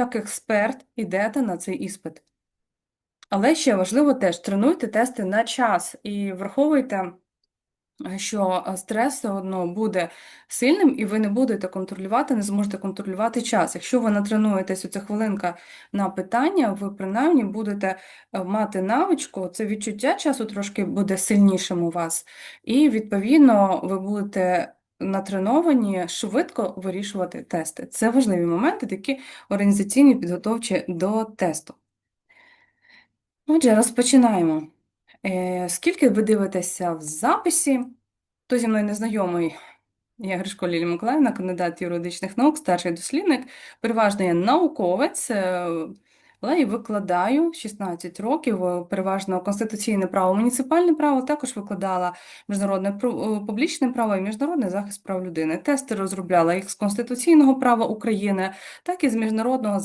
як експерт йдете на цей іспит. Але ще важливо теж тренуйте тести на час і враховуйте, що е, стрес все одно буде сильним, і ви не будете контролювати, не зможете контролювати час. Якщо ви натренуєтесь оця хвилинка на питання, ви принаймні будете е, мати навичку, це відчуття часу трошки буде сильнішим у вас, і відповідно ви будете натреновані швидко вирішувати тести. Це важливі моменти, такі організаційні підготовчі до тесту. Отже, розпочинаємо. Е, Скільки ви дивитеся в записі? Хто зі мною не знайомий, я Гришко Лілія Миколаївна, кандидат юридичних наук, старший дослідник. Переважно я науковець, е, але і викладаю 16 років, е, переважно конституційне право, муніципальне право, також викладала міжнародне е, публічне право і міжнародний захист прав людини. Тести розробляла як з конституційного права України, так і з міжнародного